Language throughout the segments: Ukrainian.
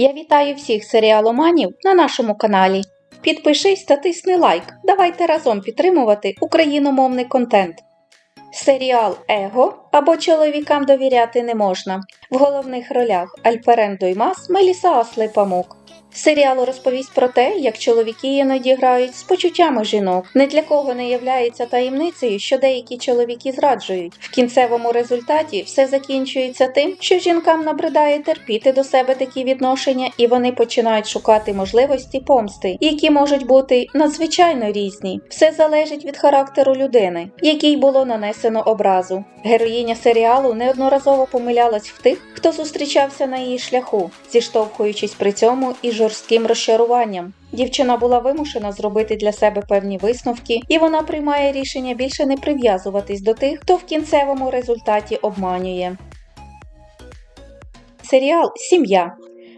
Я вітаю всіх серіаломанів на нашому каналі. Підпишись та тисни лайк. Давайте разом підтримувати україномовний контент. Серіал Его або чоловікам довіряти не можна. В головних ролях Альперен Дуймас Меліса Аслей Памук. Серіал розповість про те, як чоловіки іноді грають з почуттями жінок. Не для кого не являється таємницею, що деякі чоловіки зраджують. В кінцевому результаті все закінчується тим, що жінкам набридає терпіти до себе такі відношення, і вони починають шукати можливості помсти, які можуть бути надзвичайно різні. Все залежить від характеру людини, якій було нанесено образу. Героїня серіалу неодноразово помилялась в тих, хто зустрічався на її шляху, зіштовхуючись при цьому і із жорстким розчаруванням. Дівчина була вимушена зробити для себе певні висновки, і вона приймає рішення більше не прив'язуватись до тих, хто в кінцевому результаті обманює. Серіал Сім'я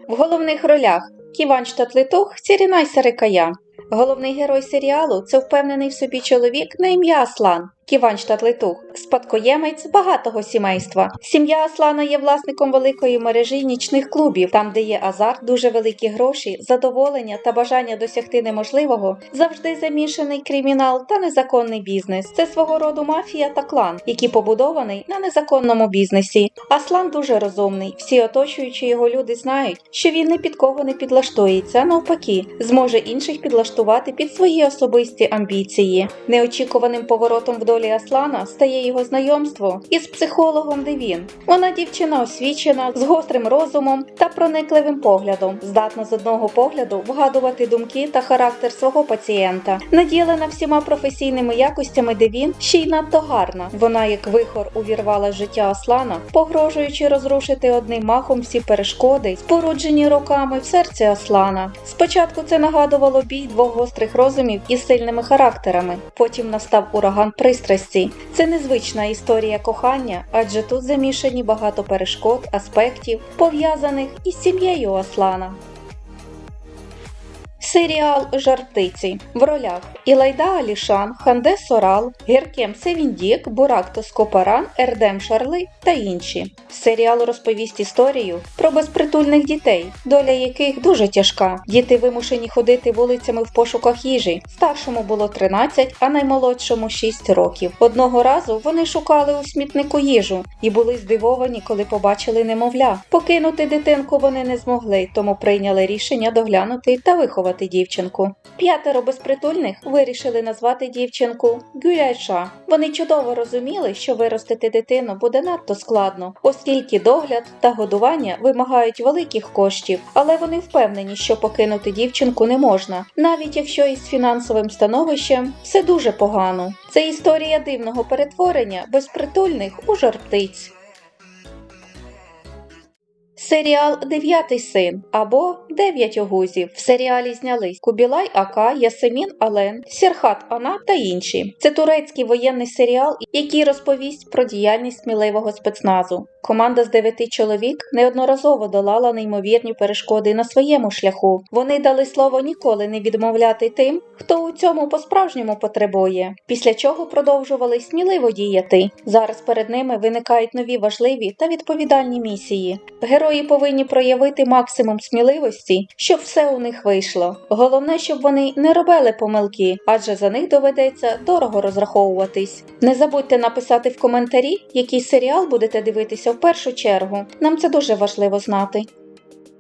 в головних ролях Ківан Штатлитух, Сірінай Сарикая. Головний герой серіалу це впевнений в собі чоловік на ім'я Аслан. Ківан Штатлитух, спадкоємець багатого сімейства. Сім'я Аслана є власником великої мережі нічних клубів, там, де є азарт, дуже великі гроші, задоволення та бажання досягти неможливого, завжди замішаний кримінал та незаконний бізнес. Це свого роду мафія та клан, який побудований на незаконному бізнесі. Аслан дуже розумний. Всі оточуючі його люди знають, що він ні під кого не підлаштується, навпаки, зможе інших підлаштувати під свої особисті амбіції. Неочікуваним поворотом в долі Аслана стає його знайомство із психологом Девін. Вона дівчина освічена, з гострим розумом та проникливим поглядом, здатна з одного погляду вгадувати думки та характер свого пацієнта. Наділена всіма професійними якостями Девін ще й надто гарна. Вона, як вихор, увірвала життя Аслана, погрожуючи розрушити одним махом всі перешкоди, споруджені роками в серці Аслана. Спочатку це нагадувало бій двох гострих розумів із сильними характерами. Потім настав ураган пристрасті. Це незвична історія кохання, адже тут замішані багато перешкод, аспектів, пов'язаних із сім'єю Аслана. Серіал Жартиці в ролях Ілайда Алішан, Ханде Сорал, Геркем Севіндік, Бурак Тоскопаран, Ердем Шарли та інші. Серіал розповість історію про безпритульних дітей, доля яких дуже тяжка. Діти вимушені ходити вулицями в пошуках їжі. Старшому було 13, а наймолодшому 6 років. Одного разу вони шукали у смітнику їжу і були здивовані, коли побачили немовля. Покинути дитинку вони не змогли, тому прийняли рішення доглянути та виховати дівчинку. П'ятеро безпритульних вирішили назвати дівчинку Гюляйша. Вони чудово розуміли, що виростити дитину буде надто складно, оскільки догляд та годування вимагають великих коштів, але вони впевнені, що покинути дівчинку не можна, навіть якщо із фінансовим становищем все дуже погано. Це історія дивного перетворення безпритульних у жартиць. Серіал Дев'ятий син або Дев'ять огузів. В серіалі знялись Кубілай Ака, Ясемін Ален, Сірхат Ана та інші. Це турецький воєнний серіал, який розповість про діяльність сміливого спецназу. Команда з дев'яти чоловік неодноразово долала неймовірні перешкоди на своєму шляху. Вони дали слово ніколи не відмовляти тим, хто у цьому по-справжньому потребує. Після чого продовжували сміливо діяти. Зараз перед ними виникають нові важливі та відповідальні місії. Герої повинні проявити максимум сміливості, щоб все у них вийшло. Головне, щоб вони не робили помилки, адже за них доведеться дорого розраховуватись. Не забудьте написати в коментарі, який серіал будете дивитися в першу чергу. Нам це дуже важливо знати.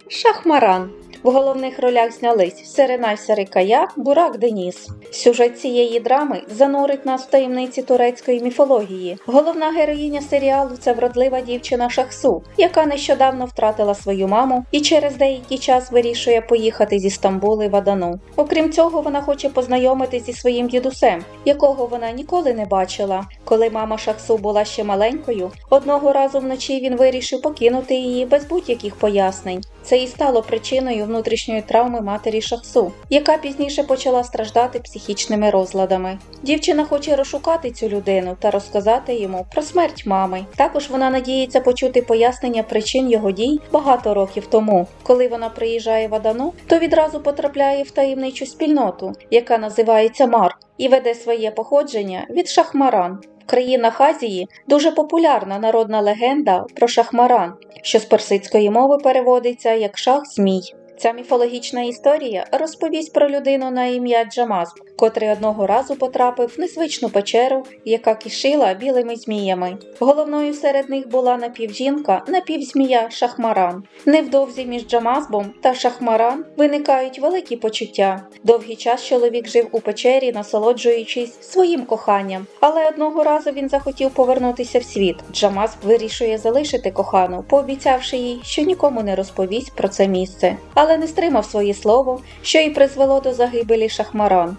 Шахмаран. В головних ролях знялись Серенай Сарикая, Бурак Деніс. Сюжет цієї драми занурить нас в таємниці турецької міфології. Головна героїня серіалу це вродлива дівчина Шахсу, яка нещодавно втратила свою маму і через деякий час вирішує поїхати зі Стамбули в Адану. Окрім цього, вона хоче познайомитись зі своїм дідусем, якого вона ніколи не бачила. Коли мама Шахсу була ще маленькою, одного разу вночі він вирішив покинути її без будь-яких пояснень. Це і стало причиною внутрішньої травми матері Шахсу, яка пізніше почала страждати психічними розладами. Дівчина хоче розшукати цю людину та розказати йому про смерть мами. Також вона надіється почути пояснення причин його дій багато років тому. Коли вона приїжджає в Адану, то відразу потрапляє в таємничу спільноту, яка називається Мар, і веде своє походження від Шахмаран. Країнах Азії дуже популярна народна легенда про шахмаран, що з персидської мови переводиться як шах змій. Ця міфологічна історія розповість про людину на ім'я Джамазб, котрий одного разу потрапив в незвичну печеру, яка кишила білими зміями. Головною серед них була напівжінка, напівзмія Шахмаран. Невдовзі між Джамазбом та Шахмаран виникають великі почуття. Довгий час чоловік жив у печері, насолоджуючись своїм коханням, але одного разу він захотів повернутися в світ. Джамазб вирішує залишити кохану, пообіцявши їй, що нікому не розповість про це місце, але не стримав своє слово, що і призвело до загибелі Шахмаран.